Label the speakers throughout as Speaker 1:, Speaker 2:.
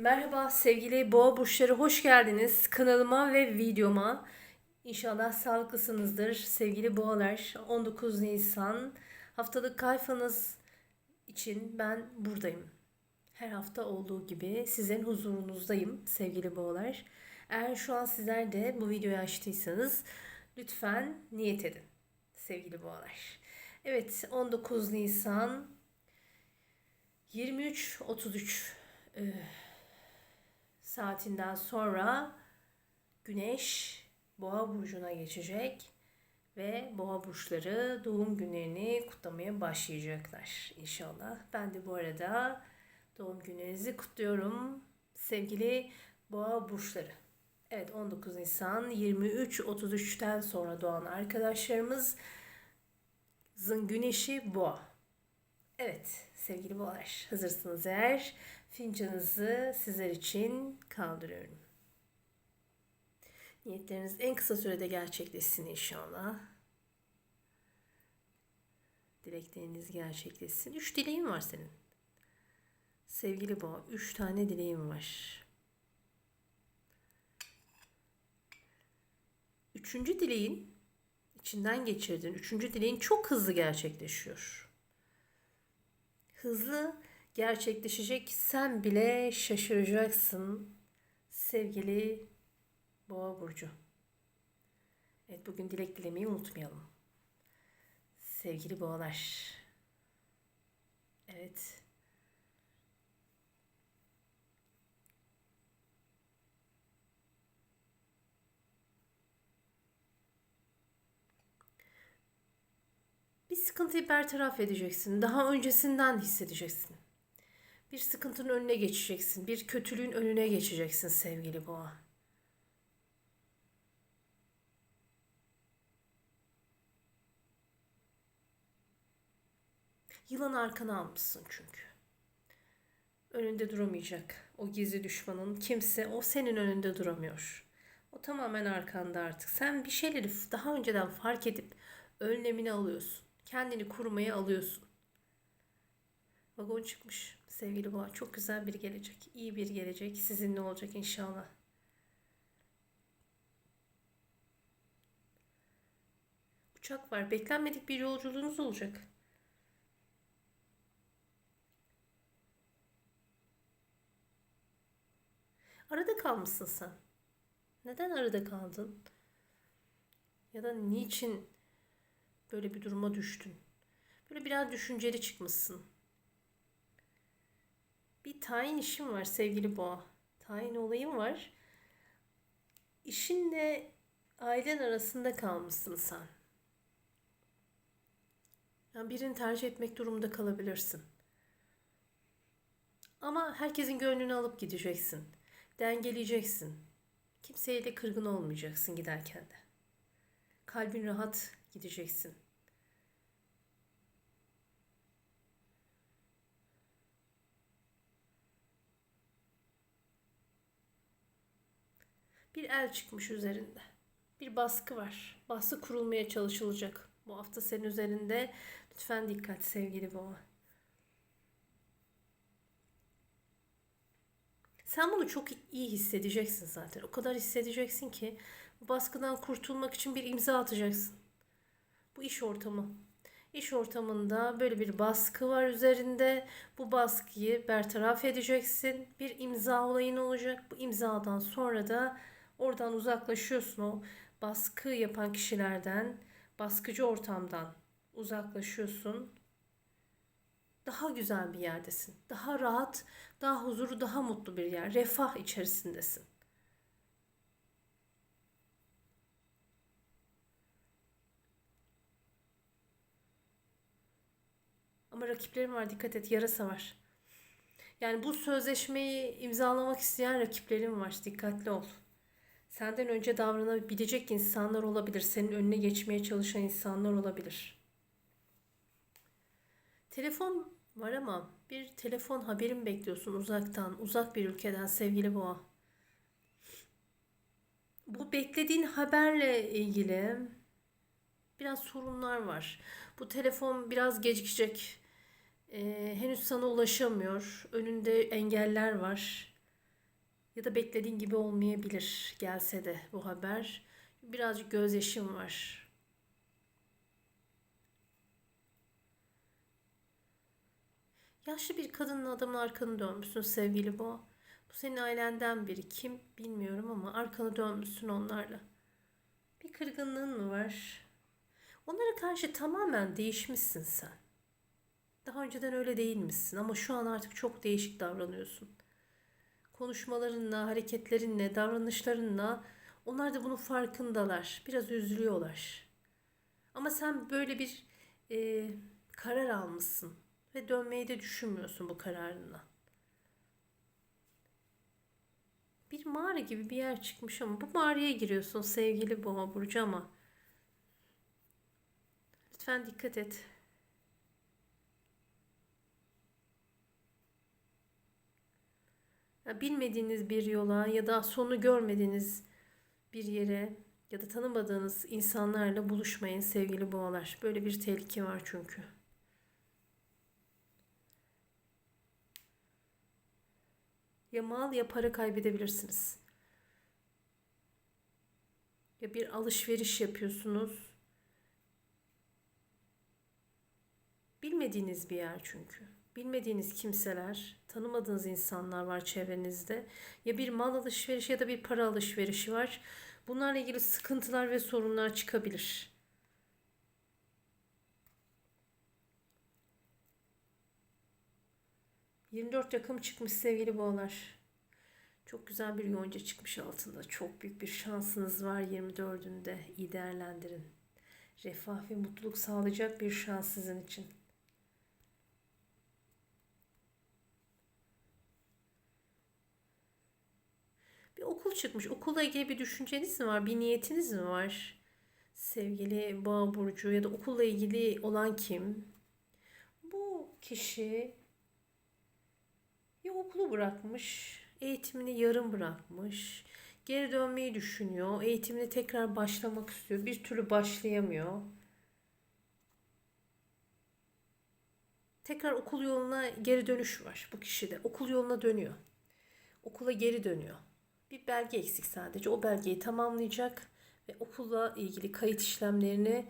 Speaker 1: Merhaba sevgili boğa burçları hoş geldiniz kanalıma ve videoma. İnşallah sağlıklısınızdır sevgili boğalar. 19 Nisan haftalık kayfanız için ben buradayım. Her hafta olduğu gibi sizin huzurunuzdayım sevgili boğalar. Eğer şu an sizler de bu videoyu açtıysanız lütfen niyet edin sevgili boğalar. Evet 19 Nisan 23.33 e, saatinden sonra Güneş Boğa burcuna geçecek ve Boğa burçları doğum günlerini kutlamaya başlayacaklar inşallah. Ben de bu arada doğum günlerinizi kutluyorum sevgili Boğa burçları. Evet 19 Nisan 23.33'ten sonra doğan arkadaşlarımız Zın güneşi boğa. Evet sevgili boğalar hazırsınız eğer fincanınızı sizler için kaldırıyorum. Niyetleriniz en kısa sürede gerçekleşsin inşallah. Dilekleriniz gerçekleşsin. Üç dileğin var senin. Sevgili boğa, üç tane dileğim var. Üçüncü dileğin içinden geçirdin. Üçüncü dileğin çok hızlı gerçekleşiyor. Hızlı gerçekleşecek sen bile şaşıracaksın sevgili Boğa burcu. Evet bugün dilek dilemeyi unutmayalım. Sevgili boğalar. Evet. Bir sıkıntıyı bertaraf edeceksin. Daha öncesinden hissedeceksin. Bir sıkıntının önüne geçeceksin. Bir kötülüğün önüne geçeceksin sevgili boğa. Yılan arkana almışsın çünkü. Önünde duramayacak. O gizli düşmanın kimse o senin önünde duramıyor. O tamamen arkanda artık. Sen bir şeyleri daha önceden fark edip önlemini alıyorsun. Kendini korumaya alıyorsun. Vagon çıkmış sevgili boğa. Çok güzel bir gelecek. iyi bir gelecek. Sizinle olacak inşallah. Uçak var. Beklenmedik bir yolculuğunuz olacak. Arada kalmışsın sen. Neden arada kaldın? Ya da niçin böyle bir duruma düştün? Böyle biraz düşünceli çıkmışsın. Bir tayin işim var sevgili boğa. Tayin olayım var. İşinle ailen arasında kalmışsın sen. Yani birini tercih etmek durumunda kalabilirsin. Ama herkesin gönlünü alıp gideceksin. Dengeleyeceksin. Kimseye de kırgın olmayacaksın giderken de. Kalbin rahat gideceksin. El çıkmış üzerinde. Bir baskı var. Baskı kurulmaya çalışılacak. Bu hafta senin üzerinde. Lütfen dikkat sevgili boğa. Sen bunu çok iyi hissedeceksin zaten. O kadar hissedeceksin ki bu baskıdan kurtulmak için bir imza atacaksın. Bu iş ortamı. İş ortamında böyle bir baskı var üzerinde. Bu baskıyı bertaraf edeceksin. Bir imza olayın olacak. Bu imzadan sonra da oradan uzaklaşıyorsun o baskı yapan kişilerden, baskıcı ortamdan uzaklaşıyorsun daha güzel bir yerdesin. Daha rahat, daha huzuru, daha mutlu bir yer. Refah içerisindesin. Ama rakiplerin var dikkat et yarasa var. Yani bu sözleşmeyi imzalamak isteyen rakiplerin var dikkatli ol. Senden önce davranabilecek insanlar olabilir. Senin önüne geçmeye çalışan insanlar olabilir. Telefon var ama bir telefon haberim bekliyorsun uzaktan, uzak bir ülkeden sevgili boğa. Bu beklediğin haberle ilgili biraz sorunlar var. Bu telefon biraz gecikecek. Ee, henüz sana ulaşamıyor. Önünde engeller var. Ya da beklediğin gibi olmayabilir gelse de bu haber. Birazcık gözyaşım var. Yaşlı bir kadınla adamın arkanı dönmüşsün sevgili bu. Bu senin ailenden biri. Kim bilmiyorum ama arkanı dönmüşsün onlarla. Bir kırgınlığın mı var? Onlara karşı tamamen değişmişsin sen. Daha önceden öyle değilmişsin ama şu an artık çok değişik davranıyorsun. Konuşmalarınla, hareketlerinle, davranışlarınla onlar da bunun farkındalar. Biraz üzülüyorlar. Ama sen böyle bir e, karar almışsın ve dönmeyi de düşünmüyorsun bu kararınla. Bir mağara gibi bir yer çıkmış ama bu mağaraya giriyorsun sevgili boğa burcu ama lütfen dikkat et. Bilmediğiniz bir yola ya da sonu görmediğiniz bir yere ya da tanımadığınız insanlarla buluşmayın sevgili boğalar. Böyle bir tehlike var çünkü. Ya mal ya para kaybedebilirsiniz. Ya bir alışveriş yapıyorsunuz. Bilmediğiniz bir yer çünkü. Bilmediğiniz kimseler, tanımadığınız insanlar var çevrenizde. Ya bir mal alışverişi ya da bir para alışverişi var. Bunlarla ilgili sıkıntılar ve sorunlar çıkabilir. ...24 rakım çıkmış sevgili boğalar. Çok güzel bir yonca çıkmış altında. Çok büyük bir şansınız var 24'ünde. İyi değerlendirin. Refah ve mutluluk sağlayacak bir şans sizin için. Bir okul çıkmış. Okulla ilgili bir düşünceniz mi var? Bir niyetiniz mi var? Sevgili boğa burcu ya da okulla ilgili olan kim? Bu kişi ya okulu bırakmış, eğitimini yarım bırakmış, geri dönmeyi düşünüyor, eğitimini tekrar başlamak istiyor, bir türlü başlayamıyor. Tekrar okul yoluna geri dönüş var bu kişide. Okul yoluna dönüyor. Okula geri dönüyor. Bir belge eksik sadece. O belgeyi tamamlayacak ve okulla ilgili kayıt işlemlerini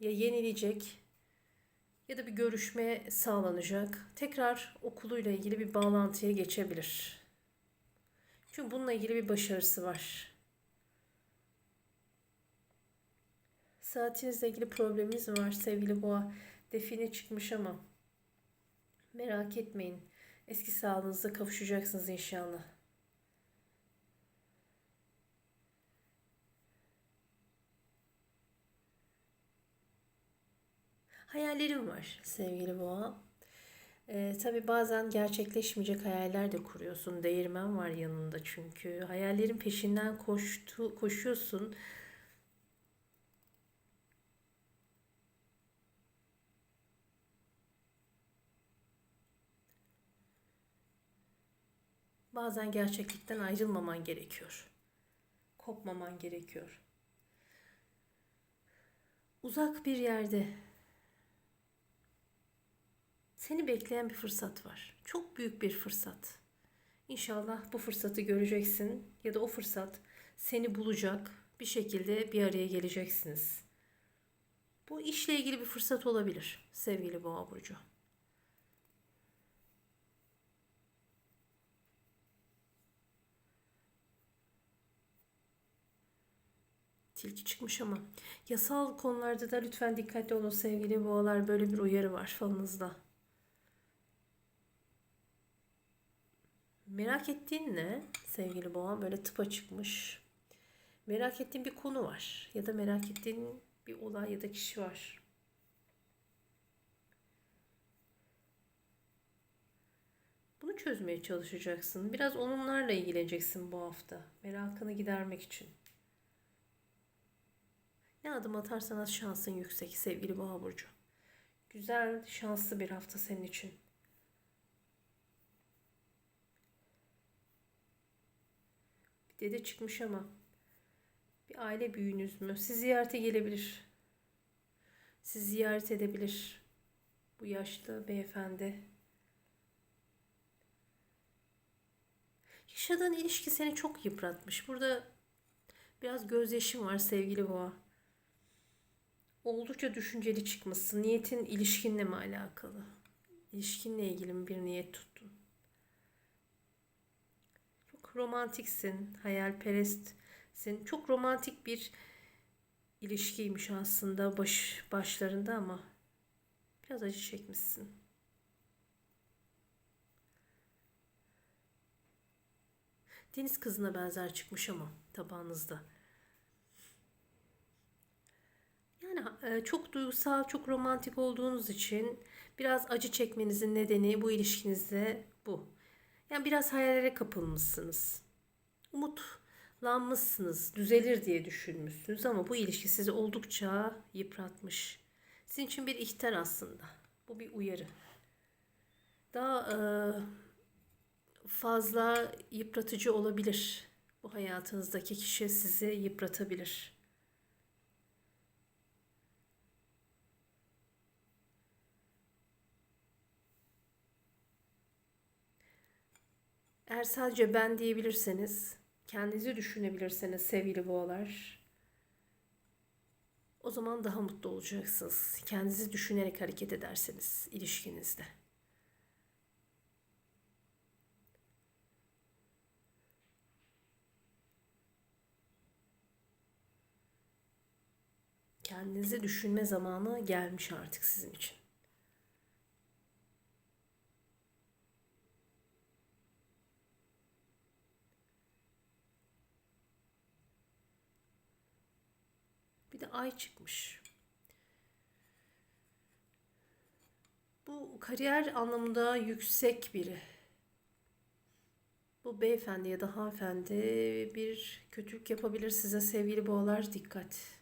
Speaker 1: ya yenileyecek ya da bir görüşme sağlanacak. Tekrar okuluyla ilgili bir bağlantıya geçebilir. Çünkü bununla ilgili bir başarısı var. Saatinizle ilgili probleminiz mi var sevgili boğa? Define çıkmış ama merak etmeyin. Eski sağlığınıza kavuşacaksınız inşallah. Hayallerim var sevgili boğa. Ee, tabii bazen gerçekleşmeyecek hayaller de kuruyorsun. Değirmen var yanında çünkü. Hayallerin peşinden koştu, koşuyorsun. Bazen gerçeklikten ayrılmaman gerekiyor. Kopmaman gerekiyor. Uzak bir yerde seni bekleyen bir fırsat var. Çok büyük bir fırsat. İnşallah bu fırsatı göreceksin ya da o fırsat seni bulacak. Bir şekilde bir araya geleceksiniz. Bu işle ilgili bir fırsat olabilir sevgili Boğa burcu. Tilki çıkmış ama yasal konularda da lütfen dikkatli olun sevgili boğalar. Böyle bir uyarı var falınızda. Merak ettiğin ne sevgili boğa? Böyle tıpa çıkmış. Merak ettiğin bir konu var. Ya da merak ettiğin bir olay ya da kişi var. Bunu çözmeye çalışacaksın. Biraz onlarla ilgileneceksin bu hafta. Merakını gidermek için. Ne adım atarsan at şansın yüksek sevgili boğa burcu. Güzel, şanslı bir hafta senin için. Dede çıkmış ama. Bir aile büyüğünüz mü? Siz ziyarete gelebilir. Siz ziyaret edebilir. Bu yaşlı beyefendi. Yaşadığın ilişki seni çok yıpratmış. Burada biraz gözyaşım var sevgili boğa. Oldukça düşünceli çıkmışsın. Niyetin ilişkinle mi alakalı? İlişkinle ilgili mi bir niyet tuttun? Çok romantiksin, hayalperestsin. Çok romantik bir ilişkiymiş aslında baş, başlarında ama biraz acı çekmişsin. Deniz kızına benzer çıkmış ama tabağınızda. Yani e, çok duygusal, çok romantik olduğunuz için biraz acı çekmenizin nedeni bu ilişkinizde bu. Yani biraz hayallere kapılmışsınız. Umutlanmışsınız, düzelir diye düşünmüşsünüz ama bu ilişki sizi oldukça yıpratmış. Sizin için bir ihtar aslında. Bu bir uyarı. Daha e, fazla yıpratıcı olabilir. Bu hayatınızdaki kişi sizi yıpratabilir. Eğer sadece ben diyebilirseniz, kendinizi düşünebilirseniz sevgili boğalar, o zaman daha mutlu olacaksınız. Kendinizi düşünerek hareket ederseniz ilişkinizde. Kendinizi düşünme zamanı gelmiş artık sizin için. Bir de ay çıkmış. Bu kariyer anlamında yüksek biri. Bu beyefendi ya da hanımefendi bir kötülük yapabilir size sevgili boğalar dikkat.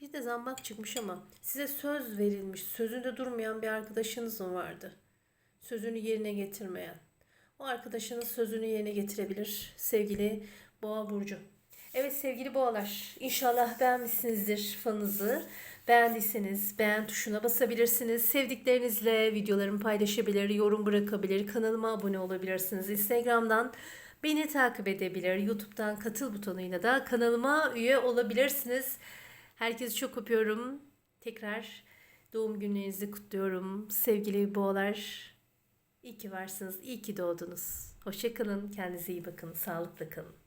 Speaker 1: Bir de zambak çıkmış ama size söz verilmiş, sözünde durmayan bir arkadaşınız mı vardı? Sözünü yerine getirmeyen. O arkadaşınız sözünü yerine getirebilir sevgili Boğa Burcu. Evet sevgili boğalar inşallah beğenmişsinizdir fanınızı. Beğendiyseniz beğen tuşuna basabilirsiniz. Sevdiklerinizle videolarımı paylaşabilir, yorum bırakabilir, kanalıma abone olabilirsiniz. Instagram'dan beni takip edebilir. YouTube'dan katıl butonuyla da kanalıma üye olabilirsiniz. Herkesi çok öpüyorum. Tekrar doğum günlerinizi kutluyorum. Sevgili boğalar, iyi ki varsınız, iyi ki doğdunuz. Hoşçakalın, kendinize iyi bakın, sağlıkla kalın.